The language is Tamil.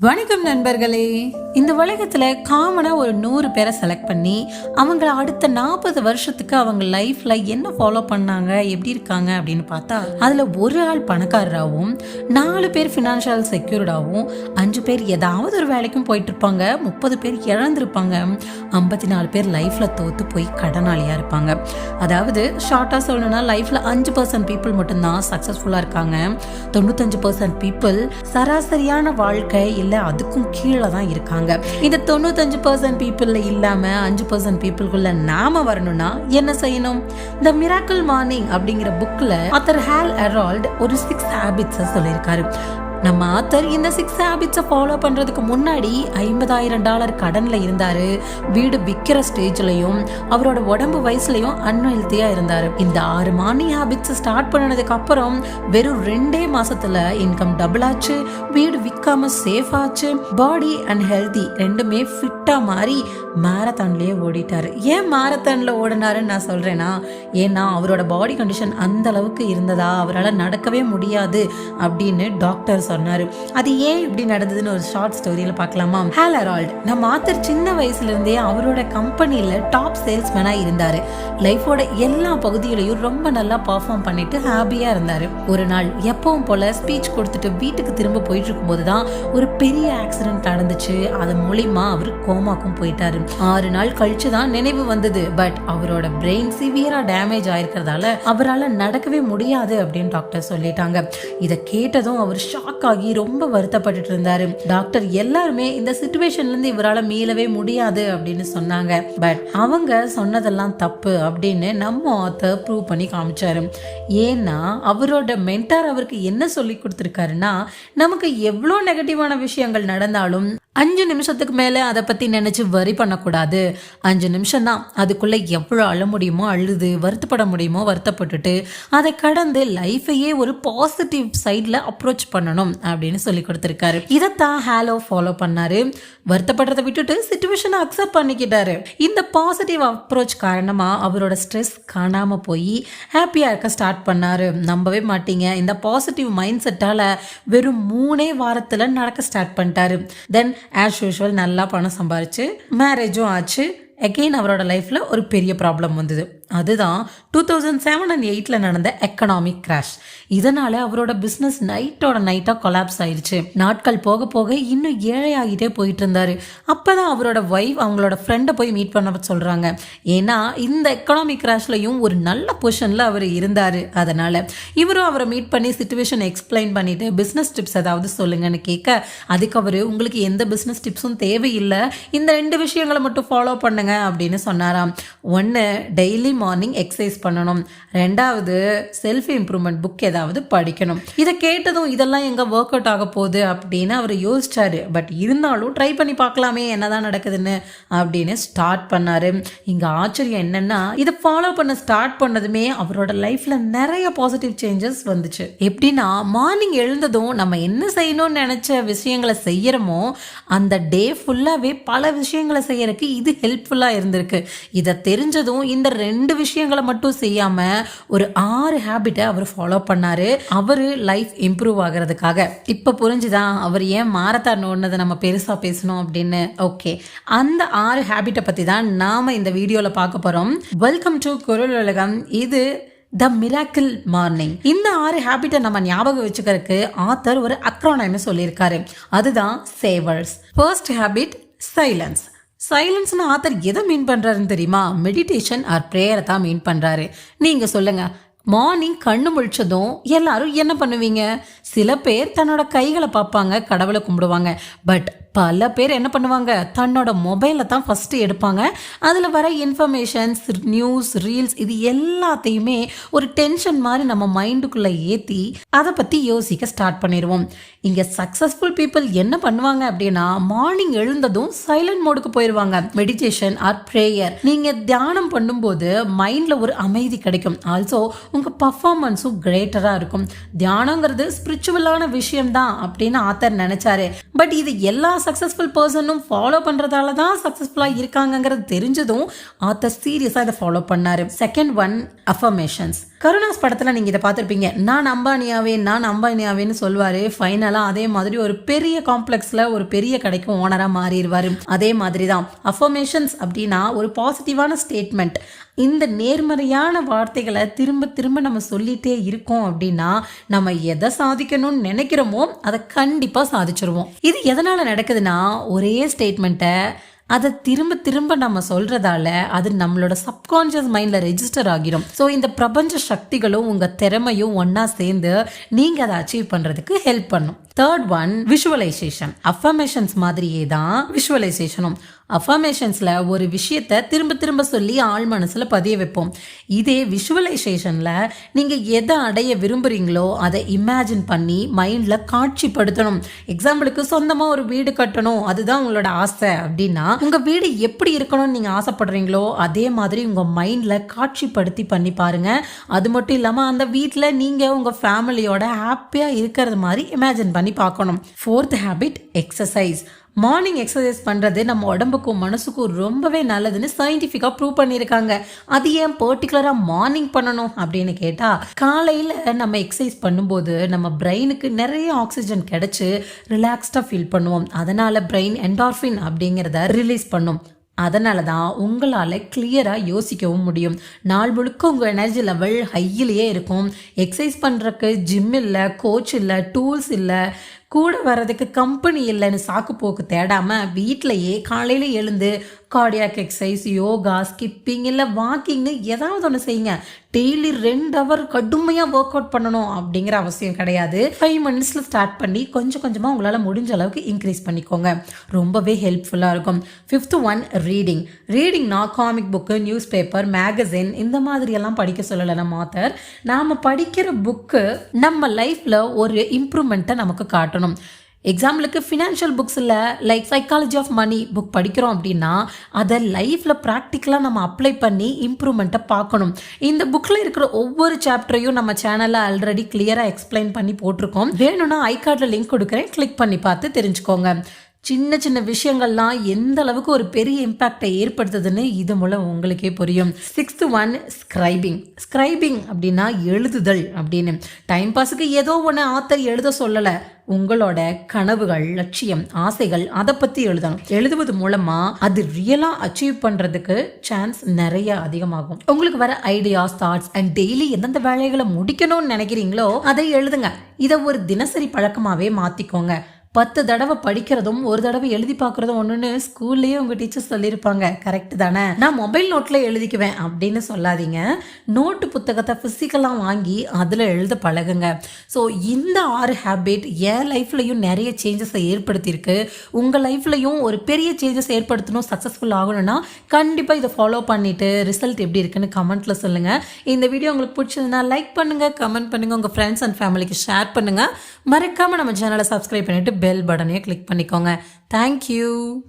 வணக்கம் நண்பர்களே. இந்த உலகத்துல காமனா ஒரு நூறு பேரை செலக்ட் பண்ணி அவங்கள அடுத்த நாற்பது வருஷத்துக்கு அவங்க லைஃப்ல என்ன ஃபாலோ பண்ணாங்க எப்படி இருக்காங்க அப்படின்னு பார்த்தா அதுல ஒரு ஆள் பணக்காரராகவும் நாலு பேர் ஃபினான்ஷியல் செக்யூர்டாகவும் அஞ்சு பேர் ஏதாவது ஒரு வேலைக்கும் போயிட்டு இருப்பாங்க முப்பது பேர் இழந்திருப்பாங்க. ஐம்பத்தி நாலு பேர் லைஃப்ல தோத்து போய் கடனாளியா இருப்பாங்க. அதாவது ஷார்ட்டா சொல்லணும்னா லைஃப்ல அஞ்சு பர்சன்ட் பீப்புள் மட்டும்தான் சக்சஸ்ஃபுல்லா இருக்காங்க. தொண்ணூத்தஞ்சு பர்சன்ட் பீப்புள் சராசரியான வாழ்க்கை இல்லை அதுக்கும் கீழே தான் இருக்காங்க. இந்த தொண்ணூத்தஞ்சு பர்சன்ட் பீப்புள்ல இல்லாம அஞ்சு பர்சன்ட் பீப்புளுக்குள்ள நாம வரணும்னா என்ன செய்யணும்? த மிராக்கிள் மார்னிங் அப்படிங்கிற புக்ல ஆத்தர் ஹேல் அரால்ட் ஒரு சிக்ஸ் ஹேபிட்ஸை சொல்லியிருக்காரு. நம்ம ஆத்தர் இந்த சிக்ஸ் ஹேபிட்ஸை ஃபாலோ பண்ணுறதுக்கு முன்னாடி ஐம்பதாயிரம் டாலர் கடனில் இருந்தார். வீடு விற்கிற ஸ்டேஜ்லையும் அவரோட உடம்பு வயசுலையும் அன்ஹெல்த்தியாக இருந்தார். இந்த ஆறு மார்னிங் ஹேபிட்ஸை ஸ்டார்ட் பண்ணதுக்கு அப்புறம் வெறும் ரெண்டே மாசத்துல இன்கம் டபுள் ஆச்சு. வீடு விற்காம சேஃப் ஆச்சு. பாடி அண்ட் ஹெல்தி ரெண்டுமே ஃபிட்டாக மாறி மேரத்தான்லேயே ஓடிட்டார். ஏன் மேரத்தானில் ஓடினாருன்னு நான் சொல்கிறேன்னா ஏன்னா அவரோட பாடி கண்டிஷன் அந்த அளவுக்கு இருந்ததா? அவரால் நடக்கவே முடியாது அப்படின்னு டாக்டர்ஸ் சொன்னார். அது ஏன் இப்படி நடந்ததுன்னு ஒரு ஷார்ட் ஸ்டோரியில் பார்க்கலாமா? ஹேல் அரால்ட் நம்ம ஆத்தர் சின்ன வயசுலேருந்தே அவரோட கம்பெனியில் டாப் சேல்ஸ்மேனாக இருந்தார். லைஃபோட எல்லா பகுதியிலையும் ரொம்ப நல்லா பர்ஃபார்ம் பண்ணிட்டு ஹாப்பியாக இருந்தார். ஒரு நாள் எப்பவும் போல ஸ்பீச் கொடுத்துட்டு வீட்டுக்கு திரும்ப போயிட்டு இருக்கும்போது தான் ஒரு பெரிய ஆக்சிடென்ட் நடந்துச்சு. அது மூலியமா அவர் கோமாக்கும் போயிட்டாரு. ஆறு நாள் கழிச்சு தான் நினைவு வந்தது. பட் அவரோட பிரெயின் சிவியரா டேமேஜ் ஆயிருக்கிறதால அவரால் நடக்கவே முடியாது அப்படின்னு டாக்டர் சொல்லிட்டாங்க. இதை கேட்டதும் அவர் ஷாக் ஆகி ரொம்ப வருத்தப்பட்டுட்டு இருந்தாரு. டாக்டர் எல்லாருமே இந்த சுச்சுவேஷன்ல இருந்து இவரால் மீளவே முடியாது அப்படின்னு சொன்னாங்க. பட் அவங்க சொன்னதெல்லாம் தப்பு அப்படின்னு நம்ம ஆத்தர் ப்ரூவ் பண்ணி காமிச்சாரு. ஏன்னா அவரோட மென்டார் அவருக்கு என்ன சொல்லி கொடுத்துருக்காருன்னா நமக்கு எவ்வளோ நெகட்டிவான விஷயங்கள் நடந்தாலும் அஞ்சு நிமிஷத்துக்கு மேலே அதை பற்றி நினச்சி வரி பண்ணக்கூடாது. அஞ்சு நிமிஷம் தான். அதுக்குள்ளே எவ்வளோ அழ முடியுமோ அழுது வருத்தப்பட முடியுமோ வருத்தப்பட்டுட்டு அதை கடந்து லைஃபையே ஒரு பாசிட்டிவ் சைடில் அப்ரோச் பண்ணணும். அப்படின்னு சொல்லி கொடுத்துருக்காரு. இதைத்தான் ஹாலோ ஃபாலோ பண்ணாரு. வருத்தப்படுறதை விட்டுட்டு சுச்சுவேஷனை அக்செப்ட் பண்ணிக்கிட்டாரு. இந்த பாசிட்டிவ் அப்ரோச் காரணமாக அவரோட ஸ்ட்ரெஸ் காணாமல் போய் ஹாப்பியாக இருக்க ஸ்டார்ட் பண்ணாரு. நம்பவே மாட்டீங்க. இந்த பாசிட்டிவ் மைண்ட் செட்டால் வெறும் மூணே வாரத்தில் நடக்க ஸ்டார்ட் பண்ணிட்டாரு. தென் ஆஸ் யூஷுவல் நல்லா பணம் சம்பாரிச்சு மேரேஜும் ஆச்சு. அகெயின் அவரோட லைஃப்பில் ஒரு பெரிய ப்ராப்ளம் வந்தது. அதுதான் டூ தௌசண்ட் செவன் அண்ட் எயிட்டில் நடந்த எக்கனாமிக் கிராஷ் இதனால் அவரோட பிஸ்னஸ் நைட்டோட நைட்டாக கொலாப்ஸ் ஆயிடுச்சு நாட்கள் போக போக இன்னும் ஏழையாகிட்டே போயிட்டு இருந்தாரு. அப்போ தான் அவரோட ஒய்ஃப் அவங்களோட ஃப்ரெண்டை போய் மீட் பண்ண சொல்கிறாங்க ஏன்னா இந்த எக்கனாமிக் கிராஷ்லையும் ஒரு நல்ல பொசிஷனில் அவர் இருந்தார். அதனால் இவரும் அவரை மீட் பண்ணி சுச்சுவேஷன் எக்ஸ்பிளைன் பண்ணிவிட்டு பிஸ்னஸ் டிப்ஸ் ஏதாவது சொல்லுங்கன்னு கேட்க அதுக்கு அவர் உங்களுக்கு எந்த பிஸ்னஸ் டிப்ஸும் தேவையில்லை. இந்த ரெண்டு விஷயங்களை மட்டும் ஃபாலோ பண்ணுங்க. அப்படின்னு சொன்னாராம். ஒன்று டெய்லி மார்னிங் எக்ஸசைஸ் பண்ணணும். ரெண்டாவது செல்ஃப் இம்ப்ரூவ்மெண்ட் புக் ஏதாவது படிக்கணும். இதை கேட்டதும் இதெல்லாம் எங்கே ஒர்க் அவுட் ஆக போகுது? அப்படின்னு அவர் யோசிச்சாரு. பட் இருந்தாலும் ட்ரை பண்ணி பார்க்கலாமே என்னதான் நடக்குதுன்னு அப்படின்னு ஸ்டார்ட் பண்ணாரு. இங்கே ஆச்சரியம் என்னென்னா இதை ஃபாலோ பண்ண ஸ்டார்ட் பண்ணதுமே அவரோட லைஃப்பில் நிறைய பாசிட்டிவ் சேஞ்சஸ் வந்துச்சு. எப்படின்னா மார்னிங் எழுந்ததும் நம்ம என்ன செய்யணும்னு நினச்ச விஷயங்களை செய்கிறோமோ அந்த டே ஃபுல்லாகவே பல விஷயங்களை செய்யறதுக்கு இது ஹெல்ப்ஃபுல்லாக இருந்திருக்கு. இதை தெரிஞ்சதும் இந்த ரெண்டு விஷயங்களை மட்டும் செய்யாம ஒரு ஆறு ஹேபிட்டை அவர் ஃபாலோ பண்ணாரு. அவரு லைஃப் இம்ப்ரூவ் ஆகிறதுக்காக. இப்போ புரிஞ்சுதான் அவர் ஏன் மாரத்தான் ஓடினதை நம்ம பெருசா பேசணும் அப்படின்னு? ஓகே அந்த ஆறு ஹேபிட்டை பத்தி தான் நாம இந்த வீடியோல பார்க்க போறோம். வெல்கம் டு குரல் உலகம். இது த மிராக்கிள் மார்னிங் இந்த ஆறு ஹேபிட்டை நம்ம ஞாபகம் வச்சுக்கிறதுக்கு ஆத்தர் ஒரு அக்ரானமி சொல்லியிருக்காரு. அதுதான் சேவர்ஸ் ஃபர்ஸ்ட் ஹேபிட் சைலன்ஸ் சைலன்ஸ்னு ஆத்தர் எதை மீன் பண்ணுறாருன்னு தெரியுமா? மெடிடேஷன் ஆர் ப்ரேயரை தான் மீன் பண்ணுறாரு நீங்கள் சொல்லுங்கள் மார்னிங் கண்ணு முழிச்சதும் எல்லாரும் என்ன பண்ணுவீங்க? சில பேர் தன்னோட கைகளை பார்ப்பாங்க கடவுளை கும்பிடுவாங்க. பட் பல பேர் என்ன பண்ணுவாங்க? தன்னோட மொபைலை தான் ஃபஸ்ட்டு எடுப்பாங்க. அதில் வர இன்ஃபர்மேஷன்ஸ் நியூஸ் ரீல்ஸ் இது எல்லாத்தையுமே ஒரு டென்ஷன் மாதிரி நம்ம மைண்டுக்குள்ளே ஏற்றி அதை பற்றி யோசிக்க ஸ்டார்ட் பண்ணிடுவோம் இங்கே சக்ஸஸ்ஃபுல் பீப்புள் என்ன பண்ணுவாங்க அப்படின்னா மார்னிங் எழுந்ததும் சைலண்ட் மோடுக்கு போயிடுவாங்க மெடிடேஷன் ஆர் ப்ரேயர் நீங்கள் தியானம் பண்ணும்போது மைண்டில் ஒரு அமைதி கிடைக்கும். ஆல்சோ உங்கள் பர்ஃபார்மன்ஸும் கிரேட்டராக இருக்கும். தியானங்கிறது ஸ்பிரிச்சுவலான விஷயம் தான் அப்படின்னு ஆத்தர் நினச்சாரு. பட் இது எல்லா சக்ஸஸ்ஃபுல் பர்சனும் ஃபாலோ பண்ணுறதால தான் சக்ஸஸ்ஃபுல்லாக இருக்காங்கங்கிறது தெரிஞ்சதும் ஆத்தர் சீரியஸாக இதை ஃபாலோ பண்ணார். செகண்ட் ஒன் அஃபர்மேஷன்ஸ் கருணாஸ் படத்தில் நீங்கள் இதை பார்த்துருப்பீங்க. நான் அம்பானியாவே நான் அம்பானியாவேன்னு சொல்வார். ஃபைனலாக அதே மாதிரி ஒரு பெரிய காம்ப்ளெக்ஸில் ஒரு பெரிய கடைக்கும் ஓனராக மாறிடுவார். அதே மாதிரி தான் அஃபர்மேஷன்ஸ் அப்படின்னா ஒரு பாசிட்டிவான ஸ்டேட்மெண்ட் இந்த நேர்மறையான வார்த்தைகளை திரும்ப திரும்ப நம்ம சொல்லிட்டே இருக்கோம் அப்படின்னா நம்ம எதை சாதிக்கணும்னு நினைக்கிறோமோ அதை கண்டிப்பாக சாதிச்சிருவோம். இது எதனால் நடக்குதுன்னா ஒரே ஸ்டேட்மெண்ட்டை அதை திரும்ப திரும்ப நம்ம சொல்றதால அது நம்மளோட சப்கான்ஷியஸ் மைண்ட்ல ரெஜிஸ்டர் ஆகிரும். ஸோ இந்த பிரபஞ்ச சக்திகளும் உங்க திறமையும் ஒன்றா சேர்ந்து நீங்க அதை அச்சீவ் பண்றதுக்கு ஹெல்ப் பண்ணும். தேர்ட் ஒன் விஷுவலைசேஷன் அஃபர்மேஷன்ஸ் மாதிரியே தான் விஷுவலைசேஷனும் அஃபர்மேஷன்ஸில் ஒரு விஷயத்தை திரும்ப திரும்ப சொல்லி ஆள் மனசில் பதிய வைப்போம். இதே விஷுவலைசேஷனில் நீங்கள் எதை அடைய விரும்புகிறீங்களோ அதை இமேஜின் பண்ணி மைண்டில் காட்சிப்படுத்தணும். எக்ஸாம்பிளுக்கு சொந்தமாக ஒரு வீடு கட்டணும். அதுதான் உங்களோட ஆசை. அப்படின்னா உங்கள் வீடு எப்படி இருக்கணும்னு நீங்கள் ஆசைப்படுறீங்களோ அதே மாதிரி உங்கள் மைண்டில் காட்சிப்படுத்தி பண்ணி பாருங்கள் அது மட்டும் இல்லாமல் அந்த வீட்டில் நீங்கள் உங்கள் ஃபேமிலியோட ஹாப்பியாக இருக்கிறது மாதிரி இமேஜின் பண்ணி பார்க்கணும். Fourth habit exercise morning exercise பண்ணுறது நம்ம உடம்புக்கும் மனசுக்கும் ரொம்பவே நல்லதுன்னு சயின்டிஃபிக்காக ப்ரூவ் பண்ணியிருக்காங்க. அது ஏன் பர்டிகுலராக மார்னிங் பண்ணணும் அப்படின்னு கேட்டால் காலையில் நம்ம எக்ஸசைஸ் பண்ணும்போது நம்ம பிரெயினுக்கு நிறைய ஆக்சிஜன் கிடச்சி ரிலாக்ஸ்டாக ஃபீல் பண்ணுவோம். அதனால் பிரெயின் என்டார்ஃபின் அப்படிங்கிறத ரிலீஸ் பண்ணும். அதனால தான் உங்களால் கிளியராக யோசிக்கவும் முடியும். நாள் முழுக்க உங்கள் எனர்ஜி லெவல் ஹையிலேயே இருக்கும். எக்ஸசைஸ் பண்ணுறக்கு ஜிம் இல்லை கோச் இல்லை டூல்ஸ் இல்லை கூட வர்றதுக்கு கம்பெனி இல்லைன்னு சாக்கு போக்கு தேடாமல் வீட்டிலையே காலையில் எழுந்து கார்டியாக் எக்ஸசைஸ் யோகா ஸ்கிப்பிங் இல்லை வாக்கிங்னு ஏதாவது ஒன்று செய்யுங்க. டெய்லி ரெண்டு ஹவர் கடுமையாக ஒர்க் அவுட் பண்ணணும் அப்படிங்கிற அவசியம் கிடையாது. ஃபைவ் மினிட்ஸில் ஸ்டார்ட் பண்ணி கொஞ்சம் கொஞ்சமாக உங்களால் முடிஞ்ச அளவுக்கு இன்க்ரீஸ் பண்ணிக்கோங்க. ரொம்பவே ஹெல்ப்ஃபுல்லாக இருக்கும். ஃபிஃப்த் ஒன் ரீடிங் ரீடிங்னா comic book news paper magazine இந்த மாதிரியெல்லாம் படிக்க சொல்லலை நம்ம ஆத்தர் நாம் படிக்கிற புக்கு நம்ம லைஃப்பில் ஒரு இம்ப்ரூவ்மெண்ட்டை நமக்கு காட்டணும் எக்ஸாம்பிளுக்கு ஃபினான்ஷியல் புக்ஸ் இல்லை like psychology of money book படிக்கிறோம் அப்படின்னா அதை லைஃப்பில் ப்ராக்டிக்கலாக நம்ம அப்ளை பண்ணி இம்ப்ரூவ்மெண்ட்டை பார்க்கணும். இந்த புக்கில் இருக்கிற ஒவ்வொரு சாப்டரையும் நம்ம சேனலில் ஆல்ரெடி கிளியராக எக்ஸ்பிளைன் பண்ணி போட்டிருக்கோம். வேணும்னா ஐ கார்டில் லிங்க் கொடுக்குறேன். கிளிக் பண்ணி பார்த்து தெரிஞ்சுக்கோங்க. சின்ன சின்ன விஷயங்கள்லாம் எந்த அளவுக்கு ஒரு பெரிய இம்பேக்டை ஏற்படுத்துதுன்னு இது மூலம் உங்களுக்கே புரியும். சிக்ஸ்த் ஒன் ஸ்கிரைபிங் ஸ்கிரைபிங் அப்படின்னா எழுதுதல் அப்படின்னு. டைம் பாஸுக்கு ஏதோ ஒன்று ஆத்தர் எழுத சொல்லலை. உங்களோட கனவுகள் லட்சியம் ஆசைகள் அதை பற்றி எழுதணும். எழுதுவது மூலமாக அது ரியலாக அச்சீவ் பண்ணுறதுக்கு சான்ஸ் நிறைய அதிகமாகும். உங்களுக்கு வர ஐடியாஸ் தாட்ஸ் அண்ட் டெய்லி எந்தெந்த வேலைகளை முடிக்கணும்னு நினைக்கிறீங்களோ அதை எழுதுங்க. இதை ஒரு தினசரி பழக்கமாகவே மாற்றிக்கோங்க பத்து தடவை படிக்கிறதும் ஒரு தடவை எழுதி பார்க்குறதும் ஒன்றுன்னு ஸ்கூல்லேயே உங்கள் டீச்சர் சொல்லியிருப்பாங்க. கரெக்ட் தானே? நான் மொபைல் நோட்டில் எழுதிக்குவேன் அப்படின்னு சொல்லாதீங்க. நோட்டு புத்தகத்தை ஃபிசிக்கலாக வாங்கி அதில் எழுத பழகுங்க. ஸோ இந்த ஆறு ஹேபிட் என் லைஃப்லையும் நிறைய சேஞ்சஸை ஏற்படுத்தியிருக்கு. உங்கள் லைஃப்லையும் ஒரு பெரிய சேஞ்சஸ் ஏற்படுத்தணும் சக்ஸஸ்ஃபுல் ஆகணும்னா கண்டிப்பாக இதை ஃபாலோ பண்ணிவிட்டு ரிசல்ட் எப்படி இருக்குன்னு கமெண்ட்டில் சொல்லுங்கள் இந்த வீடியோ உங்களுக்கு பிடிச்சதுன்னா லைக் பண்ணுங்கள் கமெண்ட் பண்ணுங்கள் உங்கள் ஃப்ரெண்ட்ஸ் அண்ட் ஃபேமிலிக்கு ஷேர் பண்ணுங்கள் மறக்காமல் நம்ம சேனலை சப்ஸ்கிரைப் பண்ணிவிட்டு பெல் பட்டனையும் கிளிக் பண்ணிக்கோங்க. தேங்க்யூ